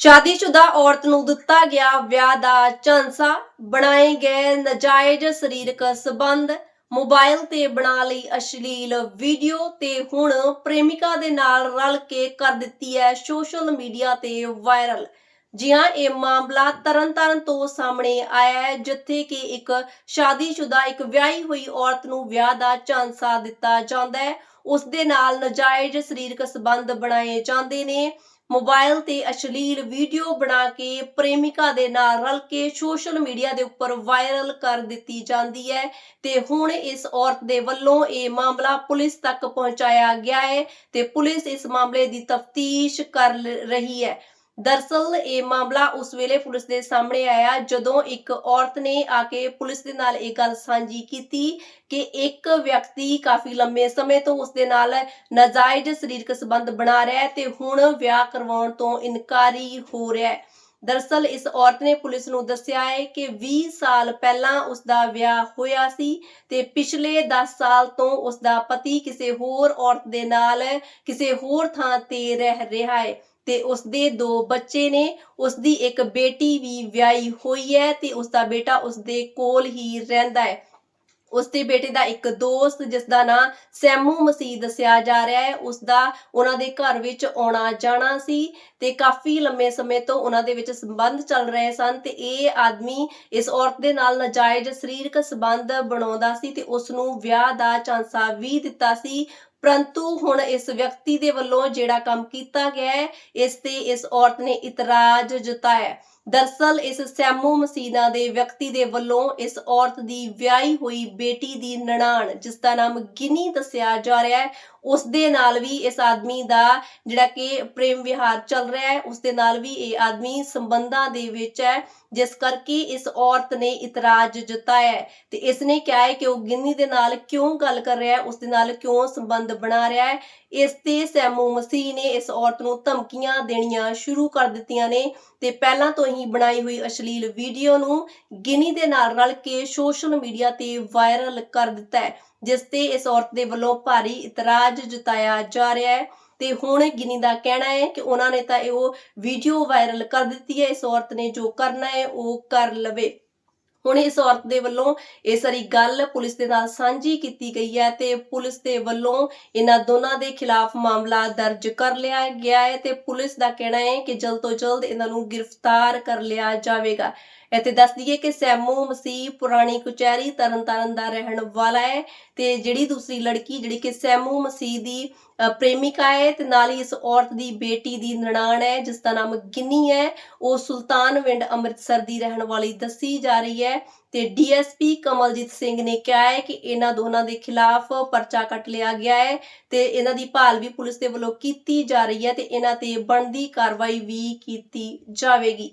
ਸ਼ਾਦੀशुदा ਔਰਤ ਨੂੰ ਦਿੱਤਾ ਗਿਆ ਵਿਆਹ ਦਾ ਝਾਂਸਾ। ਬਣਾਏ ਗਏ ਨਜਾਇਜ਼ ਸਰੀਰਕ ਸਬੰਧ ਮੋਬਾਈਲ ਤੇ ਬਣਾ ਲਈ ਅਸ਼ਲੀਲ ਵੀਡੀਓ ਤੇ ਹੁਣ ਪ੍ਰੇਮਿਕਾ ਦੇ ਨਾਲ ਰਲ ਕੇ ਕਰ ਦਿੱਤੀ ਹੈ ਸੋਸ਼ਲ ਮੀਡੀਆ ਤੇ ਵਾਇਰਲ। ਜੀ ਹਾਂ ਇਹ ਮਾਮਲਾ ਤਰਨਤਾਰਨ ਤੋਂ ਸਾਹਮਣੇ ਆਇਆ ਹੈ, ਜਿੱਥੇ ਕਿ ਇੱਕ ਸ਼ਾਦੀशुदा ਇੱਕ ਵਿਆਹੀ ਹੋਈ ਔਰਤ ਨੂੰ ਵਿਆਹ ਦਾ ਝਾਂਸਾ ਦਿੱਤਾ ਜਾਂਦਾ ਹੈ। ਉਸ ਦੇ ਨਾਲ ਨਜਾਇਜ਼ ਸਰੀਰਕ ਸਬੰਧ ਬਣਾਏ ਜਾਂਦੇ ਨੇ। ਮੋਬਾਈਲ ਤੇ ਅਸ਼ਲੀਲ ਵੀਡੀਓ ਬਣਾ ਕੇ ਪ੍ਰੇਮਿਕਾ ਦੇ ਨਾਲ ਰਲ ਕੇ ਸੋਸ਼ਲ ਮੀਡੀਆ ਦੇ ਉੱਪਰ ਵਾਇਰਲ ਕਰ ਦਿੱਤੀ ਜਾਂਦੀ ਹੈ ਤੇ ਹੁਣ ਇਸ ਔਰਤ ਦੇ ਵੱਲੋਂ ਇਹ ਮਾਮਲਾ ਪੁਲਿਸ ਤੱਕ ਪਹੁੰਚਾਇਆ ਗਿਆ ਹੈ ਤੇ ਪੁਲਿਸ ਇਸ ਮਾਮਲੇ ਦੀ ਤਫਤੀਸ਼ ਕਰ ਰਹੀ ਹੈ। ਦਰਸਲ ਇਹ ਮਾਮਲਾ ਉਸ ਵੇਲੇ ਪੁਲਿਸ ਦੇ ਸਾਹਮਣੇ ਆਇਆ ਜਦੋਂ ਇੱਕ ਔਰਤ ਨੇ ਆ ਕੇ ਪੁਲਿਸ ਦੇ ਨਾਲ ਇਹ ਗੱਲ ਸਾਂਝੀ ਕੀਤੀ ਕਿ ਇੱਕ ਵਿਅਕਤੀ ਕਾਫੀ ਲੰਮੇ ਸਮੇਂ ਤੋਂ ਉਸ ਦੇ ਨਾਲ ਨਾਜਾਇਜ਼ ਸਰੀਰਕ ਸੰਬੰਧ ਬਣਾ ਰਿਹਾ ਹੈ ਤੇ ਹੁਣ ਵਿਆਹ ਕਰਵਾਉਣ ਤੋਂ ਇਨਕਾਰੀ ਹੋ ਰਿਹਾ ਹੈ। ਦਰਸਲ ਇਸ ਔਰਤ ਨੇ ਪੁਲਿਸ ਨੂੰ ਦੱਸਿਆ ਹੈ ਕਿ 20 ਸਾਲ ਪਹਿਲਾਂ ਉਸ ਦਾ ਵਿਆਹ ਹੋਇਆ ਸੀ ਤੇ ਪਿਛਲੇ 10 ਸਾਲ ਤੋਂ ਉਸ ਦਾ ਪਤੀ ਕਿਸੇ ਹੋਰ ਔਰਤ ਦੇ ਨਾਲ ਕਿਸੇ ਹੋਰ ਥਾਂ ਤੇ ਰਹਿ ਰਿਹਾ ਹੈ। ਤੇ ਉਸ ਦੇ ਦੋ ਬੱਚੇ ਨੇ। ਉਸ ਦੀ ਇੱਕ ਬੇਟੀ ਵੀ ਵਿਆਹੀ ਹੋਈ ਹੈ ਤੇ ਉਸ ਦਾ ਬੇਟਾ ਉਸ ਦੇ ਕੋਲ ਹੀ ਰਹਿੰਦਾ ਹੈ। ਉਸ ਦੇ ਬੇਟੇ ਦਾ ਇੱਕ ਦੋਸਤ ਜਿਸ ਦਾ ਨਾਂ ਸੈਮੂ ਮਸੀਹ ਦੱਸਿਆ ਜਾ ਰਿਹਾ ਹੈ। ਉਸ ਦਾ ਉਹਨਾਂ ਦੇ ਘਰ ਵਿੱਚ ਆਉਣਾ ਜਾਣਾ ਸੀ ਤੇ ਕਾਫੀ ਲੰਮੇ ਸਮੇਂ ਤੋਂ ਉਹਨਾਂ ਦੇ ਵਿੱਚ ਸੰਬੰਧ ਚੱਲ ਰਹੇ ਸਨ ਤੇ ਇਹ ਆਦਮੀ ਇਸ ਔਰਤ ਦੇ ਨਾਲ ਨਾਜਾਇਜ਼ ਸਰੀਰਕ ਸੰਬੰਧ ਬਣਾਉਂਦਾ ਸੀ ਤੇ ਉਸ ਨੂੰ ਵਿਆਹ ਦਾ ਚਾਂਸਾ ਵੀ ਦਿੱਤਾ ਸੀ। ਪਰੰਤੂ ਹੁਣ ਇਸ ਵਿਅਕਤੀ ਦੇ ਵੱਲੋਂ ਜਿਹੜਾ ਕੰਮ ਕੀਤਾ ਗਿਆ ਹੈ, ਇਸ ਤੇ ਇਸ ਔਰਤ ਨੇ ਇਤਰਾਜ਼ ਜਤਾਇਆ ਹੈ। ਦਰਸਲ ਇਸ ਸੈਮੂ ਮਸੀਨਾ ਦੇ ਵਿਅਕਤੀ ਦੇ ਵੱਲੋਂ ਇਸ ਔਰਤ ਦੀ ਵਿਆਹੀ ਹੋਈ ਬੇਟੀ ਦੀ ਨਨਾਣ ਜਿਸ ਦਾ ਨਾਮ ਗਿਨੀ ਦੱਸਿਆ ਜਾ ਰਿਹਾ ਹੈ ਉਸ ਦੇ ਨਾਲ ਵੀ ਇਸ ਆਦਮੀ ਦਾ ਜਿਹੜਾ ਕਿ ਪ੍ਰੇਮ ਵਿਹਾਰ ਚੱਲ ਰਿਹਾ ਹੈ ਉਸ ਦੇ ਨਾਲ ਵੀ ਇਹ ਆਦਮੀ ਸੰਬੰਧਾਂ ਦੇ ਵਿੱਚ ਹੈ, ਜਿਸ ਕਰਕੇ ਇਸ ਔਰਤ ਨੇ ਇਤਰਾਜ਼ ਜਤਾਇਆ ਤੇ ਇਸ ਨੇ ਕਿਹਾ ਹੈ ਕਿ ਉਹ ਗਿੰਨੀ ਦੇ ਨਾਲ ਕਿਉਂ ਗੱਲ ਕਰ ਰਿਹਾ ਹੈ ਉਸ ਦੇ ਨਾਲ ਕਿਉਂ ਸੰਬੰਧ ਬਣਾ ਰਿਹਾ ਹੈ? ਇਸ ਤੇ ਸੈਮੂ ਮਸੀਹ ਨੇ ਇਸ ਔਰਤ ਨੂੰ ਧਮਕੀਆਂ ਦੇਣੀਆਂ ਸ਼ੁਰੂ ਕਰ ਦਿੱਤੀਆਂ ਨੇ। ਤੇ ਪਹਿਲਾਂ ਤੋਂ ਹੀ ਬਣਾਈ ਹੋਈ ਅਸ਼ਲੀਲ ਵੀਡੀਓ ਨੂੰ ਗਿਨੀ ਦੇ ਨਾਲ ਰਲ ਕੇ ਸੋਸ਼ਲ ਮੀਡੀਆ ਤੇ ਵਾਇਰਲ ਕਰ ਦਿੱਤਾ ਹੈ, ਜਿਸ ਤੇ ਇਸ ਔਰਤ ਦੇ ਵੱਲੋਂ ਭਾਰੀ ਇਤਰਾਜ਼ ਜਤਾਇਆ ਜਾ ਰਿਹਾ ਹੈ ਤੇ ਹੁਣ ਗਿਨੀ ਦਾ ਕਹਿਣਾ ਹੈ ਕਿ ਉਹਨਾਂ ਨੇ ਤਾਂ ਇਹ ਵੀਡੀਓ ਵਾਇਰਲ ਕਰ ਦਿੱਤੀ ਹੈ। ਇਸ ਔਰਤ ਨੇ ਜੋ ਕਰਨਾ ਹੈ, ਉਹ ਕਰ ਲਵੇ। ਹੁਣ ਇਸ ਔਰਤ ਦੇ ਵੱਲੋਂ ਇਹ ਸਾਰੀ ਗੱਲ ਪੁਲਿਸ ਦੇ ਨਾਲ ਸਾਂਝੀ ਕੀਤੀ ਗਈ ਹੈ ਤੇ ਪੁਲਿਸ ਦੇ ਵੱਲੋਂ ਇਹਨਾਂ ਦੋਨਾਂ ਦੇ ਖਿਲਾਫ ਮਾਮਲਾ ਦਰਜ ਕਰ ਲਿਆ ਗਿਆ ਹੈ ਤੇ ਪੁਲਿਸ ਦਾ ਕਹਿਣਾ ਹੈ ਕਿ ਜਲਦ ਤੋਂ ਜਲਦ ਇਹਨਾਂ ਨੂੰ ਗ੍ਰਿਫਤਾਰ ਕਰ ਲਿਆ ਜਾਵੇਗਾ। ਇੱਥੇ ਦੱਸ ਦਈਏ ਕਿ ਸੈਮੂ ਮਸੀਹ ਪੁਰਾਣੀ ਕਚਹਿਰੀ ਤਰਨਤਾਰਨ ਦਾ ਰਹਿਣ ਵਾਲਾ ਹੈ ਤੇ ਜਿਹੜੀ ਦੂਸਰੀ ਲੜਕੀ ਜਿਹੜੀ ਕਿ ਸੈਮੂ ਮਸੀਹ ਦੀ ਪ੍ਰੇਮਿਕਾ ਹੈ ਤੇ ਨਾਲ ਹੀ ਇਸ ਔਰਤ ਦੀ ਬੇਟੀ ਦੀ ਨਨਾਣ ਹੈ, ਜਿਸ ਦਾ ਨਾਮ ਗਿੰਨੀ ਹੈ। ਉਹ ਸੁਲਤਾਨਵਿੰਡ ਅੰਮ੍ਰਿਤਸਰ ਦੀ ਰਹਿਣ ਵਾਲੀ ਦੱਸੀ ਜਾ ਰਹੀ ਹੈ ਤੇ ਡੀਐਸਪੀ ਕਮਲਜੀਤ ਸਿੰਘ ਨੇ ਕਿਹਾ ਹੈ ਕਿ ਇਹਨਾਂ ਦੋਨਾਂ ਦੇ ਖਿਲਾਫ ਪਰਚਾ ਕੱਟ ਲਿਆ ਗਿਆ ਹੈ ਤੇ ਇਹਨਾਂ ਦੀ ਭਾਲ ਵੀ ਪੁਲਿਸ ਦੇ ਵੱਲੋਂ ਕੀਤੀ ਜਾ ਰਹੀ ਹੈ ਤੇ ਇਹਨਾਂ ਤੇ ਬਣਦੀ ਕਾਰਵਾਈ ਵੀ ਕੀਤੀ ਜਾਵੇਗੀ।